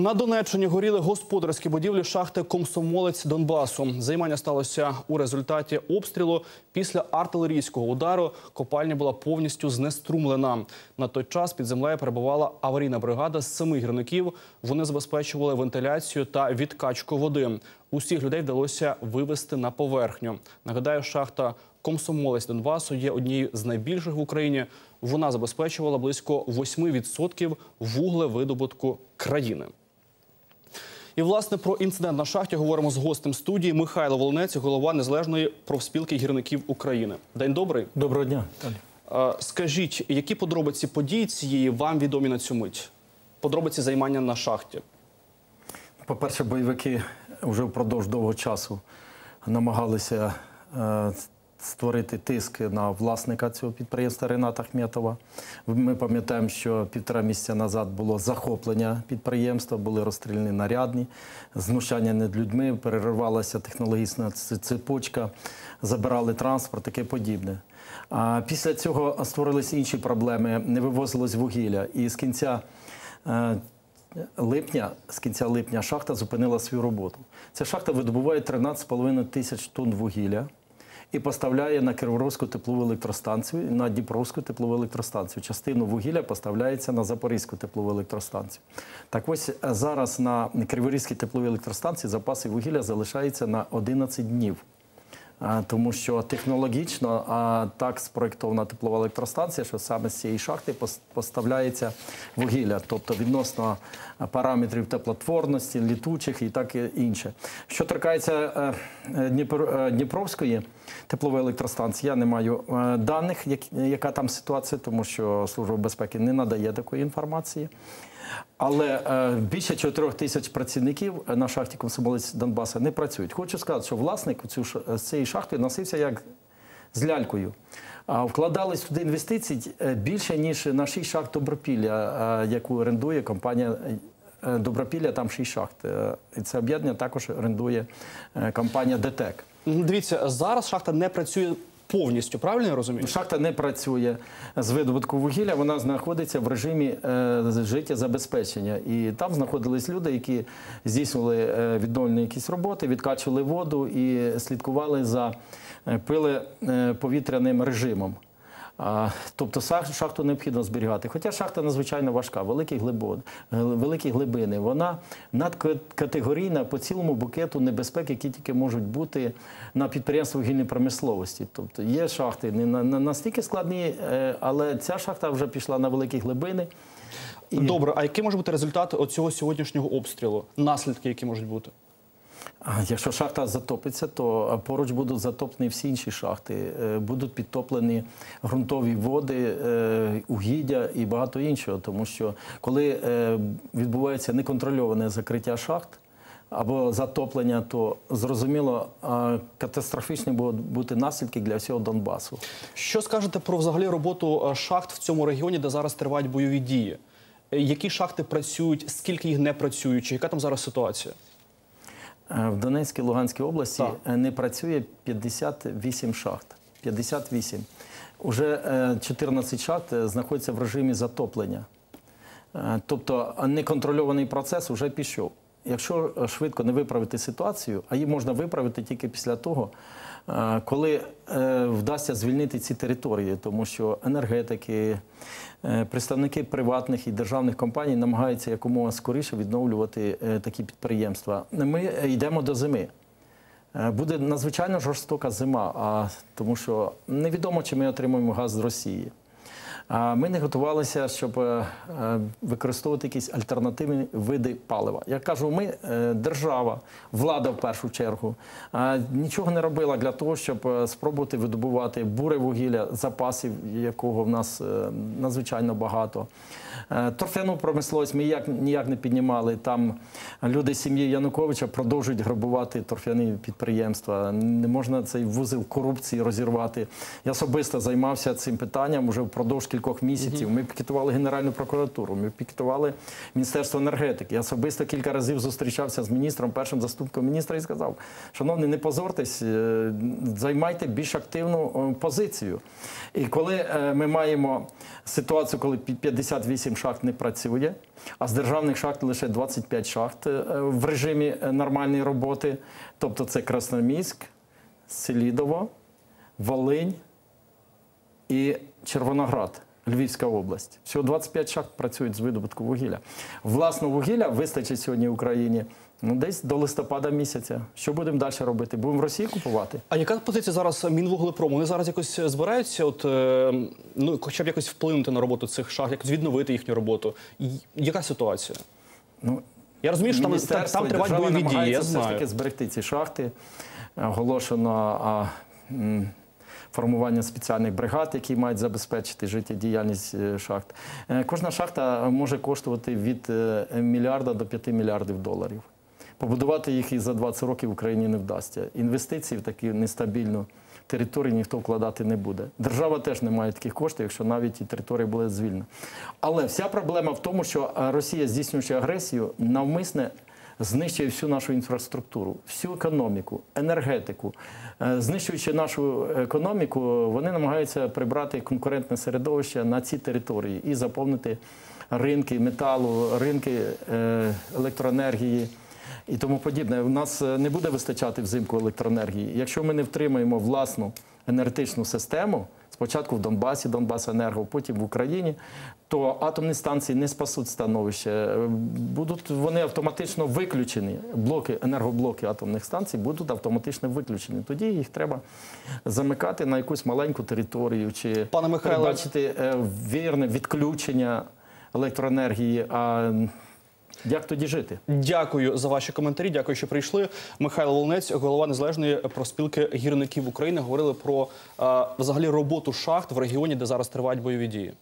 На Донеччині горіли господарські будівлі шахти Комсомолець Донбасу. Займання сталося у результаті обстрілу. Після артилерійського удару копальня була повністю знеструмлена. На той час під землею перебувала аварійна бригада з семи гірників. Вони забезпечували вентиляцію та відкачку води. Усіх людей вдалося вивести на поверхню. Нагадаю, шахта Комсомолець Донбасу є однією з найбільших в Україні. Вона забезпечувала близько 8% вуглевидобутку країни. І власне про інцидент на шахті говоримо з гостем студії Михайло Волонець, голова незалежної профспілки гірників України. День добрий. Доброго дня. Скажіть, які подробиці події цієї вам відомі на цю мить? Подробиці займання на шахті. По-перше, бойовики вже впродовж довгого часу намагалися е, створити тиск на власника цього підприємства Рената Ахметова. Ми пам'ятаємо, що півтора місяця назад було захоплення підприємства, були розстріляні нарядні, знущання над людьми, переривалася технологічна цепочка, забирали транспорт, таке подібне. А після цього створилися інші проблеми, не вивозилось вугілля. І з кінця е, липня, з кінця липня шахта зупинила свою роботу. Ця шахта видобуває 13,5 тисяч тонн вугілля і поставляє на Криворізьку теплову електростанцію, на Дніпровську теплову електростанцію. Частину вугілля поставляється на Запорізьку теплову електростанцію. Так ось е, зараз на Криворізькій тепловій електростанції запаси вугілля залишаються на 11 днів. Тому що технологічно а, так спроєктована теплова електростанція, що саме з цієї шахти пос- поставляється вугілля, тобто відносно параметрів теплотворності, літучих і так і інше. Що торкається е, е, Дніпро- е, Дніпровської теплової електростанції, я не маю е, даних, яка там ситуація, тому що Служба безпеки не надає такої інформації. Але е, більше 4 тисяч працівників на шахті Комсомолець Донбаса не працюють. Хочу сказати, що власник цю, цієї шахти носився як з лялькою. Вкладались туди інвестицій е, більше, ніж на 6 шахт Добропілля, е, яку орендує компанія е, Добропілля, там 6 шахт. Е, І це об'єднання також орендує е, компанія ДТЕК. Дивіться, зараз шахта не працює повністю, правильно я розумію? Шахта не працює з видобутку вугілля, вона знаходиться в режимі е, життєзабезпечення. І там знаходились люди, які здійснювали е, відновлені якісь роботи, відкачували воду і слідкували за пили пилеповітряним режимом. Тобто шахту необхідно зберігати. Хоча шахта надзвичайно важка, великі, глибо- гл- великі глибини. Вона надкатегорійна по цілому букету небезпек, які тільки можуть бути на підприємствах вугільної промисловості. Тобто є шахти не на, на- настільки складні, е, але ця шахта вже пішла на великі глибини. І- Добре, а який може бути результат оцього сьогоднішнього обстрілу? Наслідки, які можуть бути? Якщо шахта затопиться, то поруч будуть затоплені всі інші шахти, е, будуть підтоплені ґрунтові води, е, угіддя і багато іншого. Тому що коли е, відбувається неконтрольоване закриття шахт або затоплення, то зрозуміло катастрофічні будуть бути наслідки для всього Донбасу. Що скажете про взагалі роботу шахт в цьому регіоні, де зараз тривають бойові дії? Які шахти працюють, скільки їх не працюють? Яка там зараз ситуація? Е, В Донецькій Луганській області Так. е, не працює 58 шахт. 58. Уже е, 14 шахт е, знаходяться в режимі затоплення. Тобто неконтрольований процес вже пішов. Якщо е, швидко не виправити ситуацію, а її можна виправити тільки після того, е, коли е, вдасться звільнити ці території, тому що енергетики, представники приватних і державних компаній намагаються якомога скоріше відновлювати такі підприємства. Ми йдемо до зими. Буде надзвичайно жорстока зима, а тому що невідомо, чи ми отримаємо газ з Росії. Ми не готувалися, щоб е, е, використовувати якісь альтернативні види палива. Я кажу, ми е, держава, влада в першу чергу, нічого не робила для того, щоб спробувати видобувати буре вугілля, запасів якого в нас надзвичайно багато. Е, торфяну промисловість ми як ніяк не піднімали. Там люди сім'ї Януковича продовжують грабувати торфяні підприємства. Не можна цей вузол корупції розірвати. Я особисто займався цим питанням вже впродовж кількох місяців. Ми пікетували Генеральну прокуратуру, ми пікетували Міністерство енергетики. Я особисто кілька разів зустрічався з міністром, першим заступником міністра і сказав: шановні, не позортесь, е, займайте більш активну е, позицію. І коли ми маємо ситуацію, коли 58 8 шахт не працює, а з державних шахт лише 25 шахт е, в режимі е, нормальної роботи. Тобто це Красноміськ, Селідово, Волинь і Червоноград. Львівська область. Всього 25 шахт працюють з видобутку вугілля. Власного вугілля вистачить сьогодні в Україні ну, десь до листопада місяця. Що будемо далі робити? Будемо в Росії купувати? А яка позиція зараз Мінвуглепрому? Вони зараз якось збираються, от е, ну хоча б якось вплинути на роботу цих шахт, якось відновити їхню роботу. Яка ситуація? Ну, Я розумію, що там, там, там тривають бойові дії. Я намагаються все ж таки зберегти ці шахти. Оголошено а, формування спеціальних бригад, які мають забезпечити життєдіяльність е, шахт. Е, Кожна шахта може коштувати від е, мільярда до 5 мільярдів доларів. Побудувати їх і за 20 років Україні не вдасться. Інвестиції в таку нестабільну територію ніхто вкладати не буде. Держава теж не має таких коштів, якщо навіть і територія була звільнена. Але вся проблема в тому, що Росія, здійснюючи агресію, навмисне знищує всю нашу інфраструктуру, всю економіку, енергетику. Е, Знищуючи нашу економіку, вони намагаються прибрати конкурентне середовище на ці території і заповнити ринки металу, ринки е, електроенергії і тому подібне. У нас е, не буде вистачати взимку електроенергії. Якщо ми не втримаємо власну енергетичну систему, спочатку в Донбасі, Донбасенерго, потім в Україні, то атомні станції не спасуть становище. Будуть вони автоматично виключені. Блоки, енергоблоки атомних станцій будуть автоматично виключені. Тоді їх треба замикати на якусь маленьку територію чи Пане Михайле. передбачити е, вірне відключення електроенергії. А як тоді жити? Дякую за ваші коментарі. Дякую, що прийшли. Михайло Волнець, голова незалежної проспілки гірників України, говорили про е, взагалі роботу шахт в регіоні, де зараз тривають бойові дії.